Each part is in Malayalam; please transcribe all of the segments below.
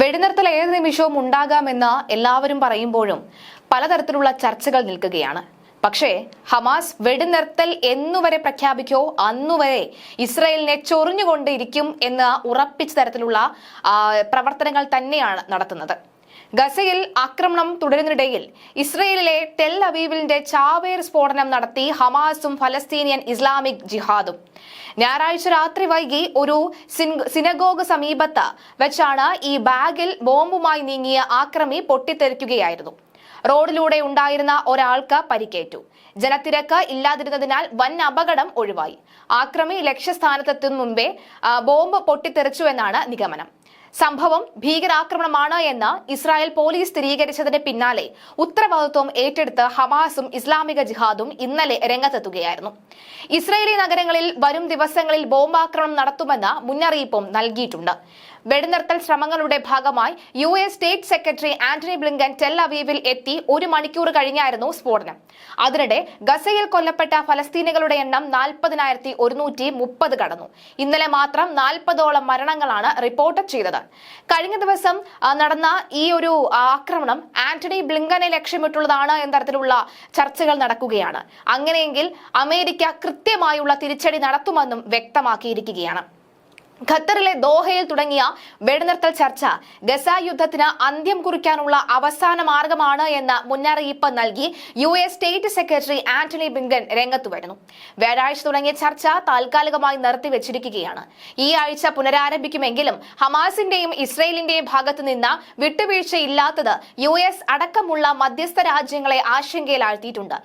വെടിനിർത്തൽ ഏത് നിമിഷവും ഉണ്ടാകാമെന്ന് എല്ലാവരും പറയുമ്പോഴും പലതരത്തിലുള്ള ചർച്ചകൾ നിൽക്കുകയാണ്. പക്ഷേ ഹമാസ് വെടിനിർത്തൽ എന്നുവരെ പ്രഖ്യാപിക്കോ അന്നുവരെ ഇസ്രയേലിനെ ചൊറിഞ്ഞുകൊണ്ടിരിക്കും എന്ന് ഉറപ്പിച്ച തരത്തിലുള്ള പ്രവർത്തനങ്ങൾ തന്നെയാണ് നടത്തുന്നത്. ഗസയിൽ ആക്രമണം തുടരുന്നിടയിൽ ഇസ്രയേലിലെ ടെൽ അബീബിലിന്റെ ചാവേർ സ്ഫോടനം നടത്തി ഹമാസും ഫലസ്തീനിയൻ ഇസ്ലാമിക് ജിഹാദും. ഞായറാഴ്ച രാത്രി വൈകി ഒരു സിനഗോഗ് സമീപത്ത് വെച്ചാണ് ഈ ബാഗിൽ ബോംബുമായി നീങ്ങിയ ആക്രമി പൊട്ടിത്തെറിക്കുകയായിരുന്നു. റോഡിലൂടെ ഉണ്ടായിരുന്ന ഒരാൾക്ക് പരിക്കേറ്റു. ജനത്തിരക്ക് ഇല്ലാതിരുന്നതിനാൽ വൻ അപകടം ഒഴിവായി. ആക്രമി ലക്ഷ്യസ്ഥാനത്തെത്തും മുമ്പേ ബോംബ് പൊട്ടിത്തെറിച്ചു എന്നാണ് നിഗമനം. സംഭവം ഭീകരാക്രമണമാണ് എന്ന് ഇസ്രായേൽ പോലീസ് സ്ഥിരീകരിച്ചതിന് പിന്നാലെ ഉത്തരവാദിത്വം ഏറ്റെടുത്ത് ഹമാസും ഇസ്ലാമിക ജിഹാദും ഇന്നലെ രംഗത്തെത്തുകയായിരുന്നു. ഇസ്രായേലി നഗരങ്ങളിൽ വരും ദിവസങ്ങളിൽ ബോംബാക്രമണം നടത്തുമെന്ന മുന്നറിയിപ്പും നൽകിയിട്ടുണ്ട്. വെടിനിർത്തൽ ശ്രമങ്ങളുടെ ഭാഗമായി U S state secretary Antony Blinken Tel അവീവിൽ എത്തി ഒരു മണിക്കൂർ കഴിഞ്ഞായിരുന്നു സ്ഫോടനം. അതിനിടെ ഗസയിൽ കൊല്ലപ്പെട്ട ഫലസ്തീനികളുടെ എണ്ണം നാൽപ്പതിനായിരത്തി ഒരുന്നൂറ്റി മുപ്പത് കടന്നു. ഇന്നലെ മാത്രം നാൽപ്പതോളം മരണങ്ങളാണ് റിപ്പോർട്ട് ചെയ്തത്. കഴിഞ്ഞ ദിവസം നടന്ന ഈ ഒരു ആക്രമണം ആന്റണി ബ്ലിങ്കനെ ലക്ഷ്യമിട്ടുള്ളതാണ് എന്ന തരത്തിലുള്ള ചർച്ചകൾ നടക്കുകയാണ്. അങ്ങനെയെങ്കിൽ അമേരിക്ക കൃത്യമായുള്ള തിരിച്ചടി നടത്തുമെന്നും വ്യക്തമാക്കിയിരിക്കുകയാണ്. ഖത്തറിലെ ദോഹയിൽ തുടങ്ങിയ വെടിനിർത്തൽ ചർച്ച ഗസ യുദ്ധത്തിന് അന്ത്യം കുറിക്കാനുള്ള അവസാന മാർഗമാണ് എന്ന മുന്നറിയിപ്പ് നൽകി U S state secretary Antony Blinken രംഗത്തു വരുന്നു. വ്യാഴാഴ്ച തുടങ്ങിയ ചർച്ച താൽക്കാലികമായി നിർത്തിവെച്ചിരിക്കുകയാണ്. ഈ ആഴ്ച പുനരാരംഭിക്കുമെങ്കിലും ഹമാസിന്റെയും ഇസ്രയേലിന്റെയും ഭാഗത്തു നിന്ന് വിട്ടുവീഴ്ചയില്ലാത്തത് യു എസ് അടക്കമുള്ള മധ്യസ്ഥ രാജ്യങ്ങളെ ആശങ്കയിലാഴ്ത്തിയിട്ടുണ്ട്.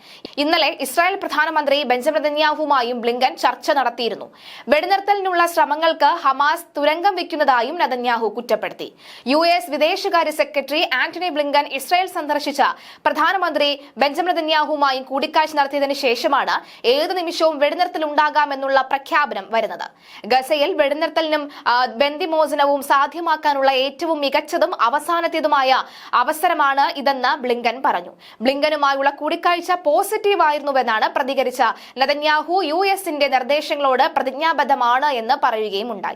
ഇന്നലെ ഇസ്രായേൽ പ്രധാനമന്ത്രി ബെഞ്ചമിൻ നെതന്യാഹുമായും ബ്ലിങ്കൻ ചർച്ച നടത്തിയിരുന്നു. വെടിനിർത്തലിനുള്ള ശ്രമങ്ങൾക്ക് ഹമാസ് തുരങ്കം വെക്കുന്നതായും നദന്യാഹു കുറ്റപ്പെടുത്തി. യു എസ് വിദേശകാര്യ സെക്രട്ടറി ആന്റണി ബ്ലിങ്കൻ ഇസ്രായേൽ സന്ദർശിച്ച പ്രധാനമന്ത്രി ബെഞ്ചമിൻ നെതന്യാഹുവുമായും കൂടിക്കാഴ്ച നടത്തിയതിനു ശേഷമാണ് ഏത് നിമിഷവും വെടിനിർത്തൽ ഉണ്ടാകാമെന്നുള്ള പ്രഖ്യാപനം വരുന്നത്. ഗസയിൽ വെടിനിർത്തലിനും ബന്ദിമോചനവും സാധ്യമാക്കാനുള്ള ഏറ്റവും മികച്ചതും അവസാനത്തേതുമായ അവസരമാണ് ഇതെന്ന് ബ്ലിങ്കൻ പറഞ്ഞു. ബ്ലിങ്കനുമായുള്ള കൂടിക്കാഴ്ച പോസിറ്റീവ് ആയിരുന്നുവെന്നാണ് പ്രതികരിച്ച നദന്യാഹു യു എസിന്റെ നിർദ്ദേശങ്ങളോട് പ്രതിജ്ഞാബദ്ധമാണ് എന്ന് പറയുകയും ഉണ്ടായി.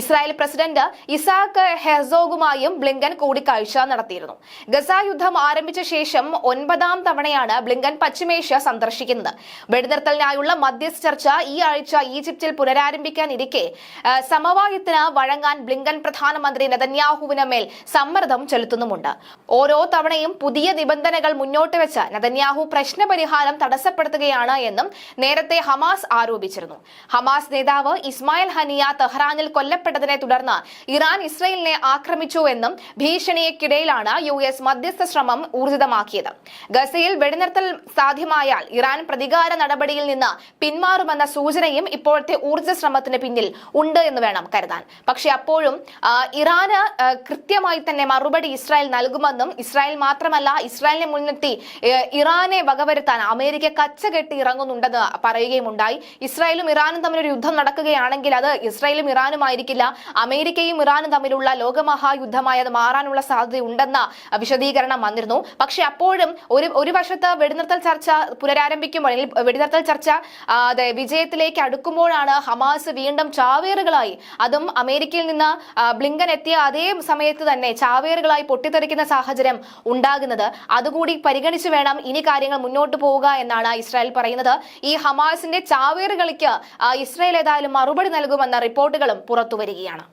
ഇസ്രായേൽ പ്രസിഡന്റ് ഇസാക്ക് ഹെസോഗുമായും ബ്ലിങ്കൻ കൂടിക്കാഴ്ച നടത്തിയിരുന്നു. ഗസ യുദ്ധം ആരംഭിച്ച ശേഷം ഒൻപതാം തവണയാണ് ബ്ലിങ്കൻ പശ്ചിമേഷ്യ സന്ദർശിക്കുന്നത്. വെടിനിർത്തലിനായുള്ള മധ്യസ്ഥ ചർച്ച ഈ ആഴ്ച ഈജിപ്തിൽ പുനരാരംഭിക്കാനിരിക്കെ സമവായത്തിന് വഴങ്ങാൻ ബ്ലിങ്കൻ പ്രധാനമന്ത്രി നെതന്യാഹുവിന് മേൽ സമ്മർദ്ദം ചെലുത്തുന്നുമുണ്ട്. ഓരോ തവണയും പുതിയ നിബന്ധനകൾ മുന്നോട്ട് വെച്ച് നെതന്യാഹു പ്രശ്നപരിഹാരം തടസ്സപ്പെടുത്തുകയാണ് എന്നും നേരത്തെ ഹമാസ് ആരോപിച്ചിരുന്നു. ഹമാസ് നേതാവ് ഇസ്മായിൽ ഹനിയ തെഹ്റാനിൽ കൊല്ലപ്പെട്ടതിനെ തുടർന്ന് ഇറാൻ ഇസ്രയേലിനെ ആക്രമിച്ചു എന്നും ഭീഷണിയ്ക്കിടയിലാണ് യു എസ് മധ്യസ്ഥ ശ്രമം ഊർജിതമാക്കിയത്. ഗസയിൽ വെടിനിർത്തൽ സാധ്യമായാൽ ഇറാൻ പ്രതികാര നടപടിയിൽ നിന്ന് പിന്മാറുമെന്ന സൂചനയും ഇപ്പോഴത്തെ ഊർജ ശ്രമത്തിന് പിന്നിൽ ഉണ്ട് എന്ന് വേണം കരുതാൻ. പക്ഷെ അപ്പോഴും ഇറാന് കൃത്യമായി തന്നെ മറുപടി ഇസ്രായേൽ നൽകുമെന്നും ഇസ്രായേൽ മാത്രമല്ല ഇസ്രായേലിനെ മുൻനിർത്തി ഇറാനെ വകവരുത്താൻ അമേരിക്ക കച്ചകെട്ടി ഇറങ്ങുന്നുണ്ടെന്ന് പറയുകയും ഉണ്ടായി ഇസ്രായേലും ഇറാനും തമ്മിൽ ഒരു യുദ്ധം നടക്കുകയാണെങ്കിൽ അത് ഇസ്രായേലും ഇറാനും ആയിരിക്കില്ല അമേരിക്കയും ഇറാനും തമ്മിലുള്ള ലോകമഹായുദ്ധമായി അത് മാറാനുള്ള സാധ്യതയുണ്ടെന്ന വിശദീകരണം വന്നിരുന്നു. പക്ഷെ അപ്പോഴും ഒരു ഒരു വശത്ത് വെടിനിർത്തൽ ചർച്ച പുനരാരംഭിക്കുമ്പോൾ അല്ലെങ്കിൽ വെടിനിർത്തൽ ചർച്ച അതെ വിജയത്തിലേക്ക് അടുക്കുമ്പോഴാണ് ഹമാസ് വീണ്ടും ചാവേറുകളായി. അതും അമേരിക്കയിൽ നിന്ന് ബ്ലിങ്കൻ എത്തിയ അതേ സമയത്ത് തന്നെ ചാവേറുകളായി പൊട്ടിത്തെറിക്കുന്ന സാഹചര്യം ഉണ്ടാകുന്നത്. അതുകൂടി പരിഗണിച്ചു വേണം ഇനി കാര്യങ്ങൾ മുന്നോട്ട് പോവുക എന്നാണ് ഇസ്രായേൽ പറയുന്നത്. ഈ ഹമാസിന്റെ ചാവേറുകളിക്ക് ഇസ്രായേൽ ഏതായാലും മറുപടി നൽകുമെന്ന റിപ്പോർട്ടുകളും പുറത്തുവരികയാണ്